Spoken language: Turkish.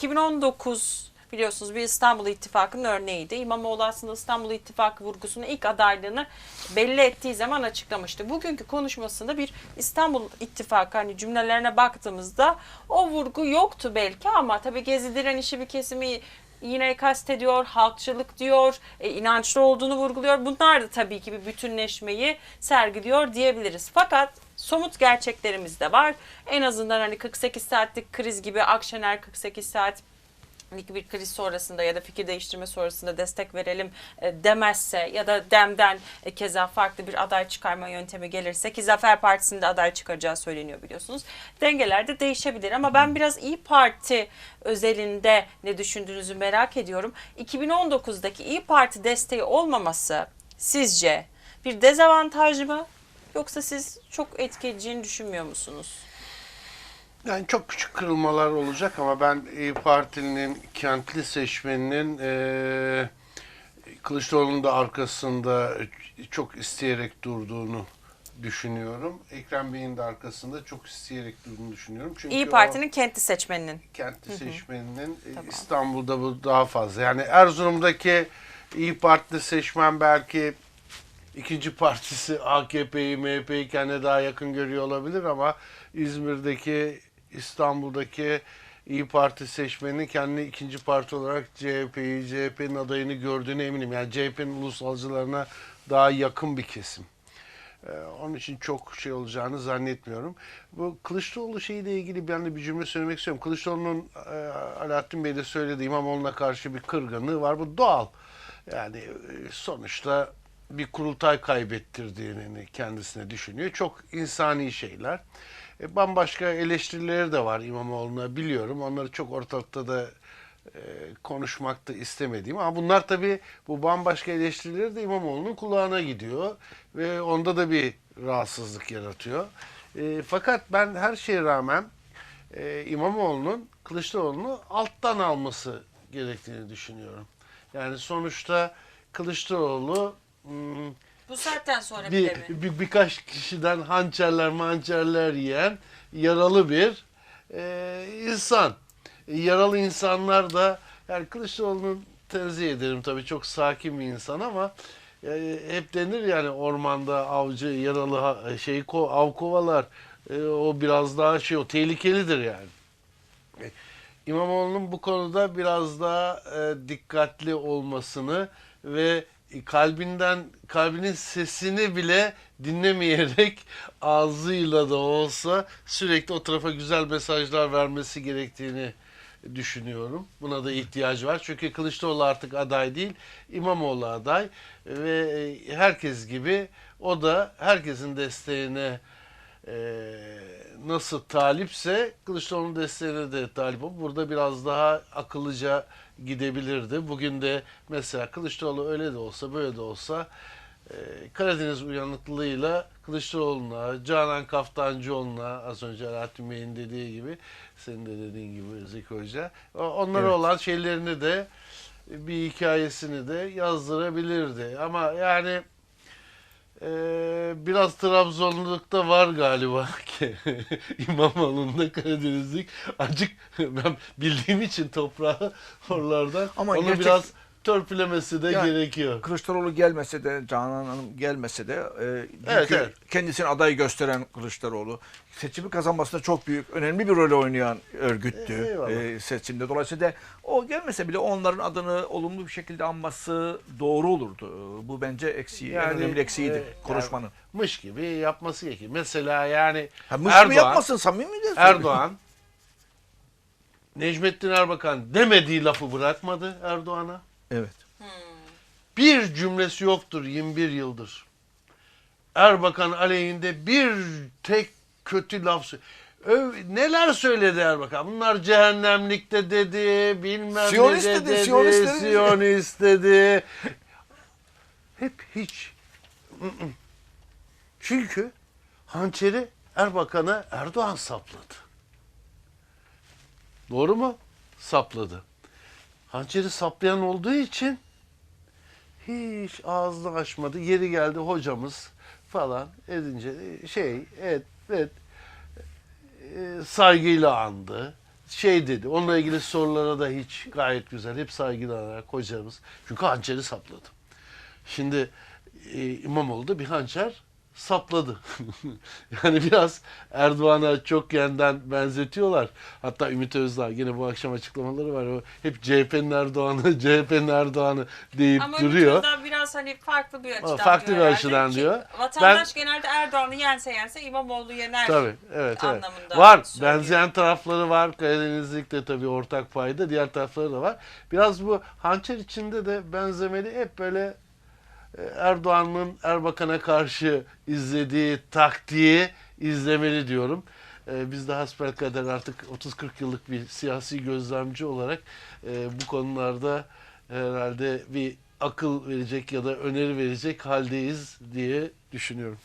2019 biliyorsunuz bir İstanbul İttifakı'nın örneğiydi. İmamoğlu aslında İstanbul İttifakı vurgusunu ilk adaylığını belli ettiği zaman açıklamıştı. Bugünkü konuşmasında bir İstanbul İttifakı hani cümlelerine baktığımızda o vurgu yoktu belki ama tabii Gezi direnişi bir kesimi yine kastediyor, halkçılık diyor, e, inançlı olduğunu vurguluyor. Bunlar da tabii ki bir bütünleşmeyi sergiliyor diyebiliriz. Fakat somut gerçeklerimiz de var. En azından hani 48 saatlik kriz gibi Akşener 48 saat bir kriz sonrasında ya da fikir değiştirme sonrasında destek verelim e, demezse ya da demden e, keza farklı bir aday çıkarma yöntemi gelirse ki Zafer Partisi'nde aday çıkaracağı söyleniyor biliyorsunuz. Dengeler de değişebilir ama ben biraz İyi Parti özelinde ne düşündüğünüzü merak ediyorum. 2019'daki İyi Parti desteği olmaması sizce bir dezavantaj mı yoksa siz çok etkileyeceğini düşünmüyor musunuz? Yani çok küçük kırılmalar olacak ama ben İyi Partili'nin kentli seçmeninin eee Kılıçdaroğlu'nun da arkasında çok isteyerek durduğunu düşünüyorum. Ekrem Bey'in de arkasında çok isteyerek durduğunu düşünüyorum. Çünkü İyi Parti'nin kenti seçmeninin. kentli seçmeninin e, Tamam. İstanbul'da bu daha fazla. Yani Erzurum'daki İyi Partili seçmen belki ikinci partisi AKP'yi, MHP'yi kendine daha yakın görüyor olabilir ama İzmir'deki, İstanbul'daki İyi Parti seçmeninin kendini ikinci parti olarak CHP'yi, CHP'nin adayını gördüğüne eminim. Yani CHP'nin ulusalcılarına daha yakın bir kesim. Ee, onun için çok şey olacağını zannetmiyorum. Bu Kılıçdaroğlu şeyiyle ilgili ben de bir cümle söylemek istiyorum. Kılıçdaroğlu'nun e, Alaaddin Bey de söyledi İmamoğlu'na karşı bir kırgınlığı var. Bu doğal. Yani e, sonuçta bir kurultay kaybettirdiğini kendisine düşünüyor. Çok insani şeyler. E, bambaşka eleştirileri de var İmamoğlu'na biliyorum. Onları çok ortalıkta da e, konuşmak da istemediğim ama bunlar tabii bu bambaşka eleştirileri de İmamoğlu'nun kulağına gidiyor ve onda da bir rahatsızlık yaratıyor. E, fakat ben her şeye rağmen e, İmamoğlu'nun Kılıçdaroğlu'nu alttan alması gerektiğini düşünüyorum. Yani sonuçta Kılıçdaroğlu hmm, Bu saatten sonra bile mi? bir, bir birkaç kişiden hançerler mançerler yiyen yaralı bir e, insan. Yaralı insanlar da yani Kılıçdaroğlu'nu tenzih ederim tabii çok sakin bir insan ama e, hep denir yani ormanda avcı yaralı şey ko av kovalar E, o biraz daha şey o tehlikelidir yani. E, İmamoğlu'nun bu konuda biraz daha e, dikkatli olmasını ve kalbinden kalbinin sesini bile dinlemeyerek ağzıyla da olsa sürekli o tarafa güzel mesajlar vermesi gerektiğini düşünüyorum. Buna da ihtiyacı var. Çünkü Kılıçdaroğlu artık aday değil, İmamoğlu aday ve e, herkes gibi o da herkesin desteğine e, nasıl talipse Kılıçdaroğlu'nun desteğine de talip olup burada biraz daha akıllıca gidebilirdi. Bugün de mesela Kılıçdaroğlu öyle de olsa böyle de olsa e, Karadeniz uyanıklılığıyla Kılıçdaroğlu'na, Canan Kaftancıoğlu'na az önce Alaaddin Bey'in dediği gibi senin de dediğin gibi Zeki Hoca onlara Evet. olan şeylerini de bir hikayesini de yazdırabilirdi. Ama yani ee, biraz Trabzonluluk da var galiba ki. İmamoğlu'nda Karadenizlik. Acık ben bildiğim için toprağı oralardan. Ama onu gerçek- biraz törpülemesi de Yani gerekiyor. Kılıçdaroğlu gelmese de Canan Hanım gelmese de e, Evet, evet. kendisini aday gösteren Kılıçdaroğlu seçimi kazanmasında çok büyük önemli bir rol oynayan örgüttü Eyvallah. e, seçimde. Dolayısıyla o gelmese bile onların adını olumlu bir şekilde anması doğru olurdu. E, Bu bence eksiği, en önemli eksiğiydi e, konuşmanın. yani mış gibi yapması gerekiyor. Mesela yani Ha, mış Erdoğan, yapmasın samimi de. Erdoğan Necmettin Erbakan demediği lafı bırakmadı Erdoğan'a. Evet. bir cümlesi yoktur 21 yıldır. Erbakan aleyhinde bir tek kötü laf Öv- neler söyledi Erbakan? Bunlar cehennemlikte dedi, bilmem Siyonist ne dedi, dedi, Siyonist dedi. Siyonist dedi. Hep hiç. Çünkü hançeri Erbakan'a Erdoğan sapladı. Doğru mu? Sapladı. Hançeri saplayan olduğu için hiç ağzını açmadı. Yeri geldi hocamız falan edince şey et et e, saygıyla andı. şey dedi. Onunla ilgili sorulara da hiç gayet güzel. Hep saygılanarak hocamız. Çünkü hançeri sapladı. Şimdi e, İmamoğlu da bir hançer sapladı. yani biraz Erdoğan'a çok yeniden benzetiyorlar. Hatta Ümit Özdağ yine bu akşam açıklamaları var. O hep CHP'nin Erdoğan'ı, CHP'nin Erdoğan'ı deyip Ama duruyor. Ümit biraz hani farklı bir açıdan farklı diyor bir herhalde açıdan diyor. Vatandaş genelde Erdoğan'ı yense yense İmamoğlu yener. Tabii, evet, evet. Var, söylüyor. benzeyen tarafları var. Karadenizlikte tabii ortak payda, diğer tarafları da var. Biraz bu hançer içinde de benzemeli hep böyle Erdoğan'ın Erbakan'a karşı izlediği taktiği izlemeli diyorum. E, Biz de hasbelkader artık 30-40 yıllık bir siyasi gözlemci olarak e, bu konularda herhalde bir akıl verecek ya da öneri verecek haldeyiz diye düşünüyorum.